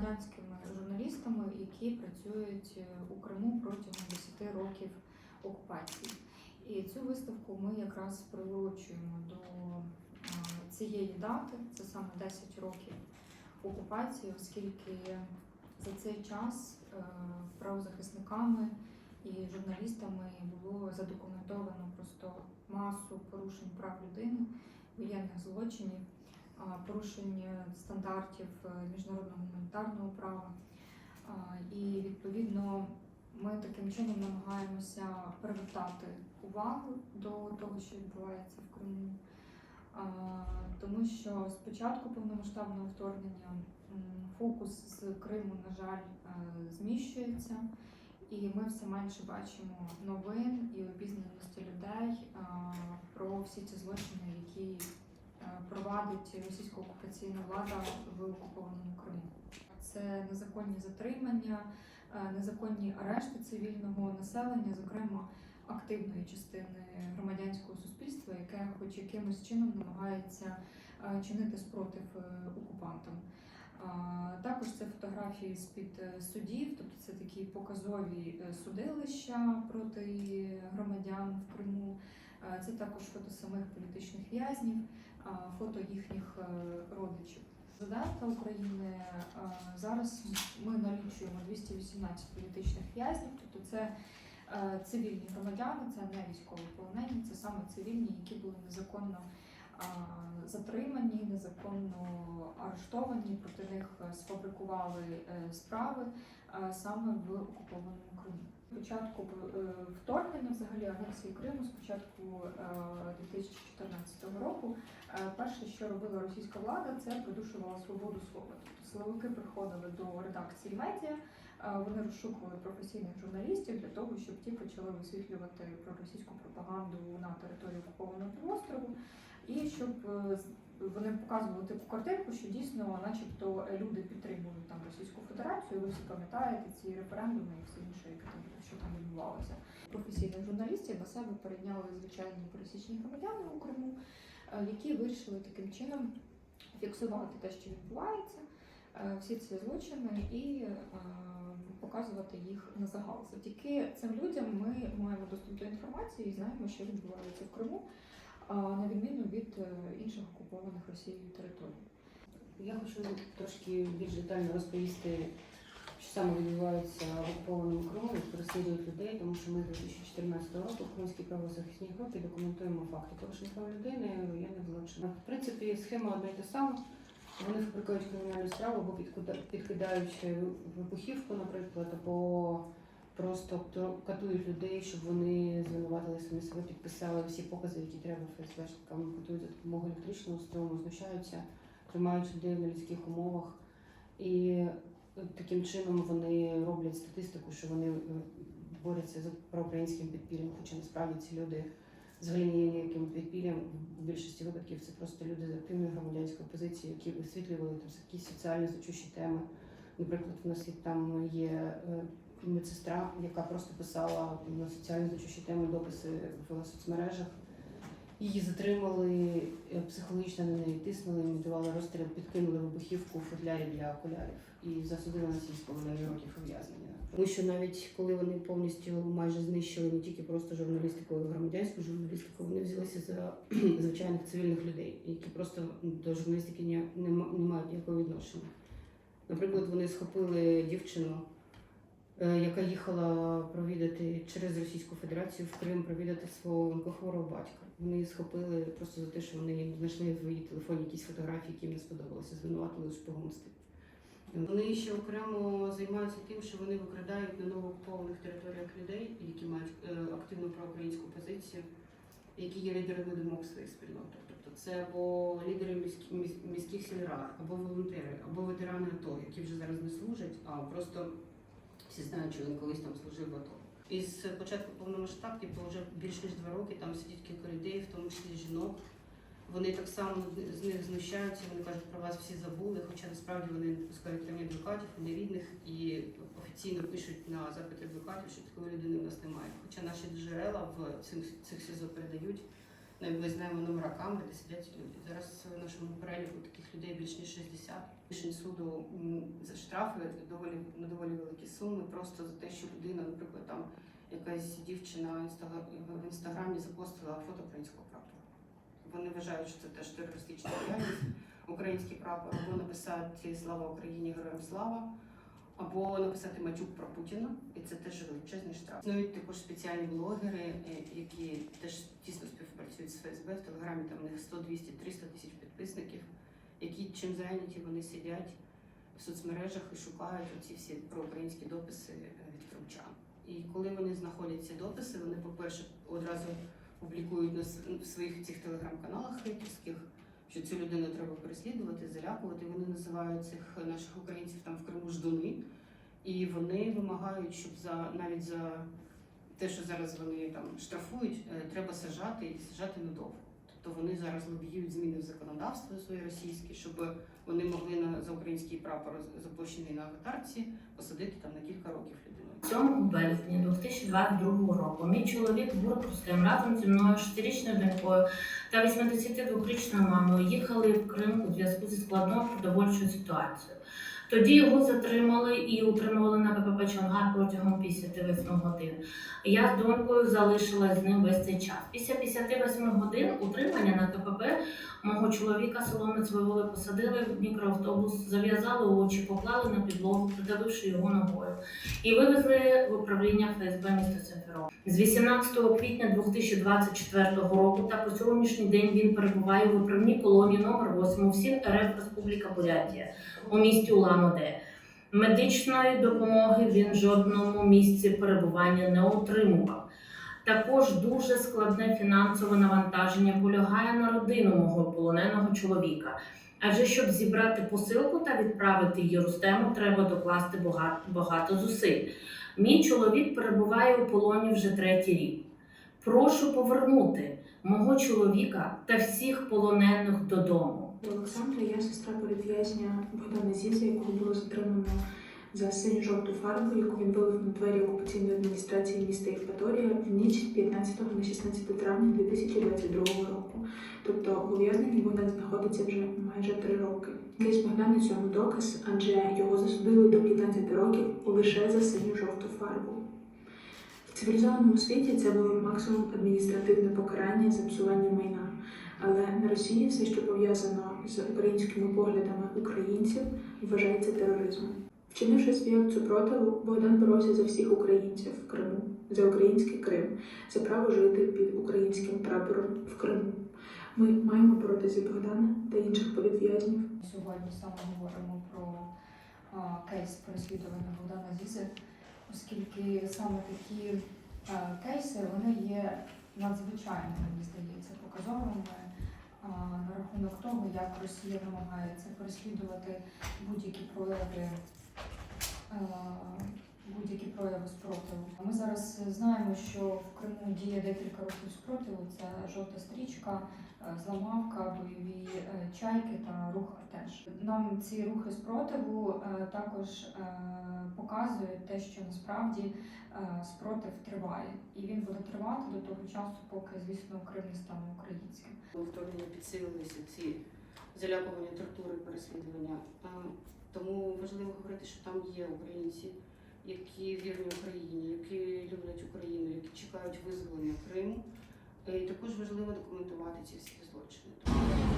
громадянськими журналістами, які працюють е, у Криму протягом 10 років окупації. І цю виставку ми якраз приурочуємо до е, цієї дати, це саме 10 років окупації, оскільки за цей час е, правозахисниками і журналістами було задокументовано просто масу порушень прав людини, воєнних злочинів, порушень стандартів е, міжнародного гуманітарного права. І відповідно ми таким чином намагаємося привертати увагу до того, що відбувається в Криму. Тому що з початку повномасштабного вторгнення фокус з Криму, на жаль, е, зміщується, і ми все менше бачимо новин і обізнаності людей про всі ці злочини, які провадить російська окупаційна влада в окупованому Криму. Це незаконні затримання, е, незаконні арешти цивільного населення, зокрема активної частини громадянського суспільства, яке хоч якимось чином намагається е, чинити спротив е, окупантам. Також це фотографії з-під е, судів, тобто це такі показові е, судилища проти громадян в Криму. Е, Це також фото самих політичних в'язнів, фото їхніх е, родичів. Президента України е, зараз ми налічуємо 218 політичних в'язнів, тобто це е, цивільні громадяни, це не військовополонені, це саме цивільні, які були незаконно затримані, незаконно арештовані, проти них сфабрикували справи саме в окупованому Криму. Початку е, вторгнення, взагалі анексії Криму, з початку е, 2014 року, е, перше, що робила російська влада, це придушувала свободу слова. Тобто силовики приходили до редакції медіа, е, вони розшукували професійних журналістів для того, щоб ті почали висвітлювати проросійську пропаганду на території окупованого півострову, і щоб е, вони показували таку картинку, що дійсно, начебто, люди підтримують там Російську Федерацію. Ви всі пам'ятаєте ці референдуми і все інше, яке там що там відбувалося. Професійних журналістів на себе перейняли звичайні пересічні громадяни у Криму, е, які вирішили таким чином фіксувати те, що відбувається, е, всі ці злочини і показувати їх на загал. Завдяки цим людям ми маємо доступ до інформації і знаємо, що відбувається в Криму, на відміну від е, інших окупованих Росією територій. Я хочу трошки більш детально розповісти, що саме відбувається в окупованому Криму, переслідують людей, тому що ми з 2014 року в Кримській правозахисній групі документуємо факти порушень прав людини, воєнних злочинів. В принципі, схема одна й та сама. Вони фабрикують кримінальну справу або підкидають вибухівку, наприклад, або просто катують людей, щоб вони звинуватили самі себе, підписали всі покази, які треба ФСБшникам, катують за допомогою електричного струму, знущаються тримають людей в нелюдських умовах. І е, таким чином вони роблять статистику, що вони е, борються за проукраїнським підпіллям, хоча насправді ці люди взагалі ніяким підпіллям. В більшості випадків це просто люди з активної громадянської позиції, які висвітлювали там якісь соціально значущі теми. Наприклад, у нас там є е, медсестра, яка просто писала на соціально значущі теми дописи в соцмережах. Її затримали, е, психологічно на неї тиснули, імітували розстріл, підкинули вибухівку у футлярі для окулярів і засудили на 7,5 років ув'язнення. Тому що навіть коли вони повністю майже знищили не тільки просто журналістику, а громадянську журналістику, вони взялися за звичайних цивільних людей, які просто до журналістики не, ма- не мають ніякого відношення. Наприклад, вони схопили дівчину, яка їхала провідати через Російську Федерацію в Крим провідати свого онкохворого батька. Вони схопили просто за те, що вони знайшли в її телефоні якісь фотографії, які їм не сподобалися, звинуватили у шпигунстві. Вони ще окремо займаються тим, що вони викрадають на новоокупованих територіях людей, які мають е, активну проукраїнську позицію, які є лідерами думок своїх спільнот. Тобто це або лідери міських сільрад, або волонтери, або ветерани АТО, які вже зараз не служать, а просто всі знають, що він колись там служив в АТО. Із початку повномасштабки, то вже більш ніж два роки там сидять кілька людей, в тому числі жінок. Вони так само з них знущаються, вони кажуть, про вас всі забули, хоча насправді вони не пускають там адвокатів, ні рідних і офіційно пишуть на запити адвокатів, що такої людини в нас немає. Хоча наші джерела в цих, цих СІЗО передають, Ми знаємо номера де сидять люди. Зараз в нашому переліку таких людей більш ніж 60. Рішень суду за штрафи доволі на доволі великі суми, просто за те, що людина, наприклад, там якась дівчина в інстаграмі запостила фото українського прапора. Вони вважають, що це теж терористична діяльність, український прапор, або написати Слава Україні, героям слава, або написати матюк про Путіна, і це теж величезний штраф. Існують також спеціальні блогери, е, які теж тісно співпрацюють з ФСБ. В Телеграмі там у них 100, 200, 300 тисяч підписників, які чим зайняті, вони сидять в соцмережах і шукають оці всі проукраїнські дописи е, від кримчан. І коли вони знаходять ці дописи, вони, по-перше, одразу публікують на своїх цих телеграм-каналах хейтерських, що цю людину треба переслідувати, залякувати. Вони називають цих наших українців там в Криму ждуни, і вони вимагають, щоб за навіть за те, що зараз вони там штрафують, е, треба сажати і сажати надовго. Тобто вони зараз лобіюють зміни в законодавство своє російське, щоб вони могли на за український прапор запущений на аватарці посадити там на кілька років людину. 7 березня 2022 року мій чоловік Гурт Рустем разом зі мною, шестирічною донькою та 82-річною мамою їхали в Крим у зв'язку зі складною продовольчою ситуацією. Тоді його затримали і утримували на КПП Чонгар протягом 58 годин. Я з донькою залишилась з ним весь цей час. Після 58 годин утримання на КПП мого чоловіка соломець вивели, посадили в мікроавтобус, зав'язали очі, поклали на підлогу, придавивши його ногою і вивезли в управління ФСБ міста Симферополь. З 18 квітня 2024 року та по сьогоднішній день він перебуває в виправній колонії номер 8 в СІН РФ Республіка Бурятія у місті Улан-Удэ. Медичної допомоги він в жодному місці перебування не отримував. Також дуже складне фінансове навантаження полягає на родину мого полоненого чоловіка. Адже щоб зібрати посилку та відправити її Рустему, треба докласти багато зусиль. Мій чоловік перебуває у полоні вже третій рік. Прошу повернути мого чоловіка та всіх полонених додому. Олександра, я сестра політв'язня Богдана Зіза, якого було затримано за синьо-жовту фарбу, яку він вилив на двері окупаційної адміністрації міста Євпаторія в ніч 15 на 16 травня 2022 року. Тобто в ув'язненні Богдан знаходиться вже майже три роки. Якийсь Богдана цьому доказ, адже його засудили до 15 років лише за синьо-жовту фарбу. В цивілізованому світі це було максимум адміністративне покарання за псування майна. Але на Росії все, що пов'язано з українськими поглядами українців, вважається тероризмом. Вчинивши свій акт супротиву, Богдан боровся за всіх українців в Криму, за український Крим, за право жити під українським прапором в Криму. Ми маємо боротися Богдана та інших політв'язнів. Сьогодні саме говоримо про а, кейс переслідування Богдана Зізи, оскільки саме такі а, кейси вони є надзвичайно, мені здається, показовими на рахунок того, як Росія намагається переслідувати будь-які прояви. Будь-які прояви спротиву. Ми зараз знаємо, що в Криму діє декілька років спротиву. Це жовта стрічка, е, зламавка, бойові е, чайки та рух Артеш. Нам ці рухи спротиву е, також показують те, що насправді спротив триває, і він буде тривати до того часу, поки звісно Крим не стане українським. Вторгнення підсилилися ці залякування, тортури, переслідування. Тому важливо говорити, що там є українці, які вірні Україні, які люблять Україну, які чекають визволення Криму. І також важливо документувати ці всі злочини.